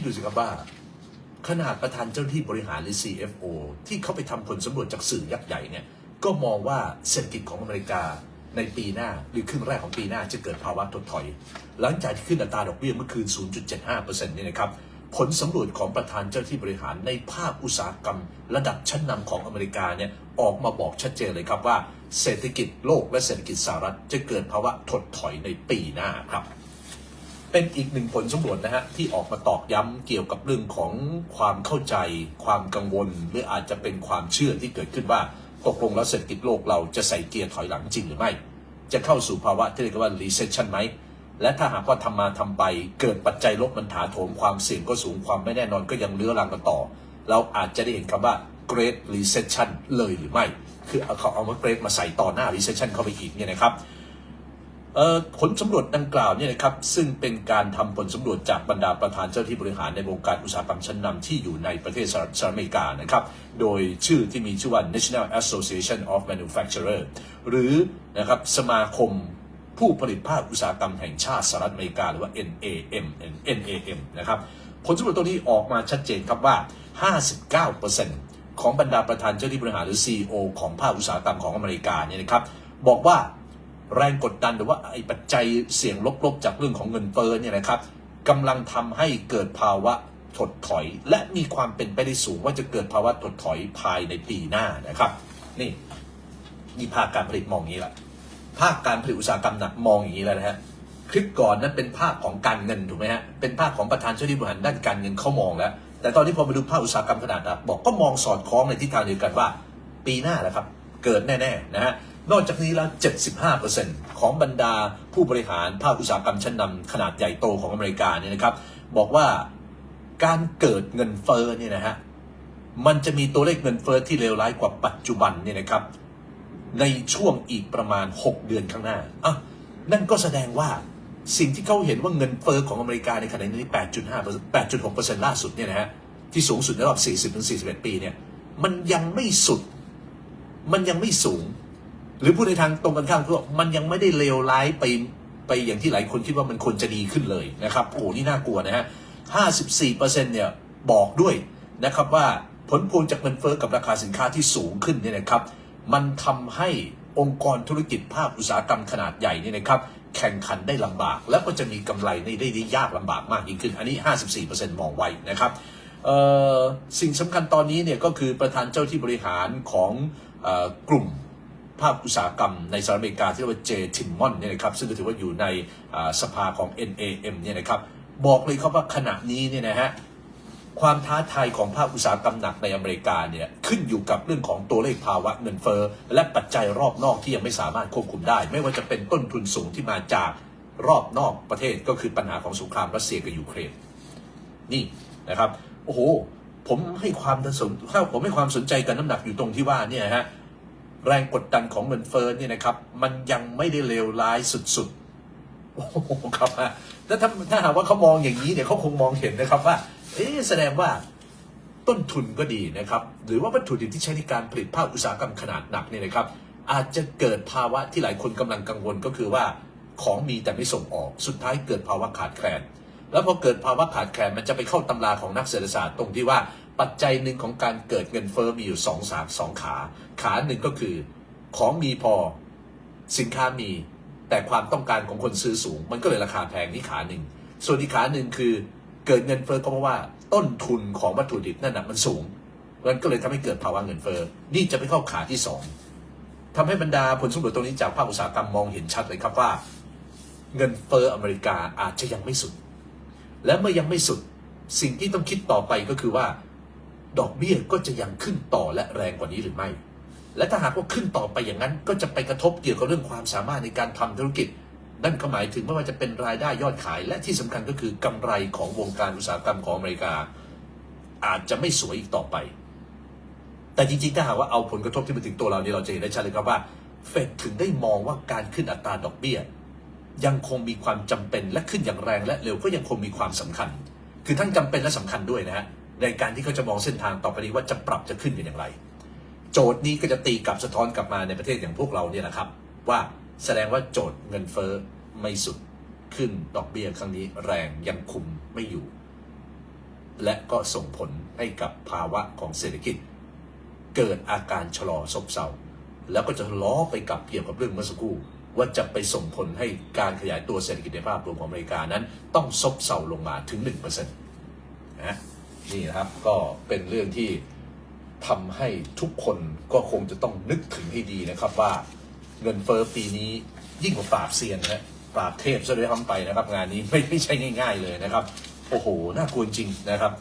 ดดูสิครับว่าขนาดประธานเจ้าหน้าที่บริหารหรือ CFO ที่เขาไปทำผลสำรวจจากสื่อยักษ์ใหญ่เนี่ยก็มองว่าเศรษฐกิจของอเมริกาในปีหน้าหรือครึ่งแรกของปีหน้าจะเกิดภาวะถดถอย หลังจากที่ขึ้นอัตราดอกเบี้ยเมื่อคืน 0.75%เนี่ยนะครับผลสำรวจของประธานเจ้าหน้าที่บริหารในภาคอุตสาหกรรม ระดับชั้นนำของอเมริกาเนี่ยออกมาบอกชัดเจนเลยครับว่า เศรษฐกิจโลกและเศรษฐกิจสหรัฐจะเกิดภาวะถดถอยในปีหน้าครับ เป็นอีกหนึ่งผลสำรวจนะฮะที่ออกมาตอกย้ำเกี่ยวกับเรื่องของความเข้าใจ ความกังวล หรืออาจจะเป็นความเชื่อที่เกิดขึ้นว่าตกลงแล้วเศรษฐกิจโลกเราจะใส่เกียร์ถอยหลังจริงหรือไม่ จะเข้าสู่ภาวะที่เรียกว่า recession ไหม และถ้าหากว่าทำมาทำไป เกิดปัจจัยลบมันถาโถมความเสี่ยงก็สูงความไม่แน่นอนก็ยังเลื้อรังกันต่อ เราอาจจะได้เห็นคำว่า great recession เลยหรือไม่ คือเขาเอามา great มาใส่ต่อหน้า recession เข้าไปอีกเนี่ยนะครับ ผลสำรวจดังกล่าวเนี่ยนะครับซึ่งเป็นการทำผลสำรวจจากบรรดาประธานเจ้าที่บริหารในวงการอุตสาหกรรมชั้นนำที่อยู่ในประเทศสหรัฐอเมริกานะครับโดยชื่อที่มีชื่อว่า National Association of Manufacturer หรือนะครับสมาคมผู้ผลิตภาคอุตสาหกรรมแห่งชาติสหรัฐอเมริกาหรือว่า NAM NAM นะครับผลสำรวจตัวนี้ออกมาชัดเจนครับว่า 59%ของบรรดาประธานเจ้าหน้าที่บริหารหรือ CEO ของภาคอุตสาหกรรมของอเมริกาเนี่ยนะครับบอกว่า แรงกดดันหรือว่าไอ้ปัจจัยเสี่ยงลบๆ จากเรื่องของเงินเฟ้อเนี่ยนะครับกำลังทำให้เกิดภาวะถดถอย และมีความเป็นไปได้สูงว่าจะเกิดภาวะถดถอยภายในปีหน้านะครับนี่นี่ภาคการผลิตมองอย่างนี้แหละภาคการผลิตอุตสาหกรรมหนักมองอย่างนี้แล้วนะฮะคลิปก่อนนั้นเป็นภาคของการเงินถูกไหมฮะเป็นภาคของประธานเจ้าหน้าที่บริหารด้านการเงินเขามองแล้ว แต่ตอนนี้พอมาดูภาคอุตสาหกรรมขนาดหนักบอกก็มองสอดคล้องในทิศทางเดียวกันว่า ปีหน้าแหละครับ เกิดแน่ๆนะฮะ นอกจากนี้แล้ว 75%ของบรรดาผู้บริหารภาคอุตสาหกรรมชั้นนำขนาดใหญ่โตของอเมริกาเนี่ยนะครับ บอกว่าการเกิดเงินเฟ้อเนี่ยนะฮะมันจะมีตัวเลขเงินเฟ้อที่เลวร้ายกว่าปัจจุบันเนี่ยนะครับ ในช่วงอีกประมาณ 6 เดือนข้างหน้าอะนั่นก็แสดงว่าสิ่งที่เขาเห็นว่าเงินเฟ้อของอเมริกาในขณะนี้ 8.5 8.6%ล่าสุดเนี่ยนะฮะที่สูงสุดในรอบ 40-41 ปีเนี่ยมันยังไม่สุด มันยังไม่สูง หรือพูดในทางตรงกันข้ามคือมันยังไม่ได้เลวร้ายไปไปอย่างที่หลายคนคิดว่ามันควรจะดีขึ้นเลยนะครับโอ้โหนี่น่ากลัวนะฮะ54%เนี่ยบอกด้วยนะครับว่าผลพวงจากเงินเฟ้อกับราคาสินค้าที่สูงขึ้นเนี่ยนะครับ มันทำให้องค์กรธุรกิจภาคอุตสาหกรรมขนาดใหญ่เนี่ยนะครับ แข่งขันได้ลำบาก แล้วก็จะมีกำไรในได้ได้ยากลำบากมากยิ่งขึ้น อันนี้ 54%มองไว้นะครับสิ่งสำคัญตอนนี้เนี่ยก็คือประธานเจ้าที่บริหารของออกลุ่ม ภาคอุตสาหกรรมในสหรัฐอเมริกาที่เรียกว่าเจทิมมอนเนี่ยนะครับซึ่งก็ถือว่าอยู่ในสภาของ NAM เนี่ยนะครับบอกเลยครับว่าขณะนี้เนี่ยนะฮะความท้าทายของภาคอุตสาหกรรมหนักในอเมริกาเนี่ยขึ้นอยู่กับเรื่องของตัวเลขภาวะเงินเฟ้อและปัจจัยรอบนอกที่ยังไม่สามารถควบคุมได้ ไม่ว่าจะเป็นต้นทุนสูงที่มาจากรอบนอกประเทศก็คือปัญหาของสงครามรัสเซียกับยูเครนนี่นะครับโอ้โหผมให้ความสนถ้าผมให้ความสนใจกับน้ำหนักอยู่ตรงที่ว่าเนี่ยฮะ แรงกดดันของเงินเฟ้อเนี่ยนะครับ มันยังไม่ได้เลวร้ายสุดๆโอ้โหครับฮะแล้วถ้าถ้าหากว่าเขามองอย่างนี้เนี่ยเขาคงมองเห็นนะครับว่า เอ๊ะแสดงว่าต้นทุนก็ดีนะครับ หรือว่าวัตถุดิบที่ใช้ในการผลิตภาคอุตสาหกรรมขนาดหนักเนี่ยนะครับ อาจจะเกิดภาวะที่หลายคนกำลังกังวลก็คือว่าของมีแต่ไม่ส่งออกสุดท้ายเกิดภาวะขาดแคลน แล้วพอเกิดภาวะขาดแคลนมันจะไปเข้าตำราของนักเศรษฐศาสตร์ตรงที่ว่า ปัจจัยหนึ่งของการเกิดเงินเฟอ้อมีอยู่สองสามสองขา ขาหนึ่งก็คือ ของมีพอสินค้ามี แต่ความต้องการของคนซื้อสูง มันก็เลยราคาแพงนี่ขาหนึ่งส่วนอีกขาหนึ่งคือเกิดเงินเฟอ้อก็เพราะว่าต้นทุนของวัตถุดิบนั่นนะมันสูงมันก็เลยทำให้เกิดภาวะเงินเฟอ้อนี่จะไปเข้าขาที่สองทำให้บรรดาผลสำรวจตรงนี้จากภาคอุตสาหกรรมมองเห็นชัดเลยครับว่า เงินเฟอ้ออเมริกาอาจจะยังไม่สุด และเมื่อยังไม่สุด สิ่งที่ต้องคิดต่อไปก็คือว่า ดอกเบี้ยก็จะยังขึ้นต่อและแรงกว่านี้หรือไม่ และถ้าหากว่าขึ้นต่อไปอย่างนั้น ก็จะไปกระทบเกี่ยวกับเรื่องความสามารถในการทำธุรกิจ นั่นก็หมายถึงไม่ว่าจะเป็นรายได้ยอดขาย และที่สำคัญก็คือกำไรของวงการอุตสาหกรรมของอเมริกา อาจจะไม่สวยอีกต่อไป แต่จริงๆถ้าหากว่าเอาผลกระทบที่มาถึงตัวเราเนี่ยเราจะเห็นได้ชัดเลยครับว่าเฟดถึงได้มองว่าการขึ้นอัตราดอกเบี้ย ยังคงมีความจำเป็นและขึ้นอย่างแรงและเร็วก็ยังคงมีความสำคัญ คือทั้งจำเป็นและสำคัญด้วยนะฮะ ในการที่เขาจะมองเส้นทางต่อไปนี้ว่าจะปรับจะขึ้นกันอย่างไร โจทย์นี้ก็จะตีกลับสะท้อนกลับมาในประเทศอย่างพวกเราเนี่ยนะครับ ว่าแสดงว่าโจทย์เงินเฟ้อไม่สุดขึ้นดอกเบี้ยครั้งนี้แรงยังคุมไม่อยู่ และก็ส่งผลให้กับภาวะของเศรษฐกิจ เกิดอาการชะลอซบเซาแล้วก็จะล้อไปกับเกี่ยวกับเรื่องเมื่อสักครู่ว่าจะไปส่งผลให้การขยายตัวเศรษฐกิจในภาพรวมของอเมริกานั้น ต้องซบเซาลงมาถึง 1%นะ นี่นะครับก็เป็นเรื่องที่ทำให้ทุกคนก็คงจะต้องนึกถึงให้ดีนะครับว่าเงินเฟ้อปีนี้ยิ่งกว่าปราบเซียนนะปราบเทพซะด้วยทำไปนะครับ งานนี้ไม่ไม่ใช่ง่าย ๆ เลยนะครับ โอ้โห น่ากลัวจริงนะครับ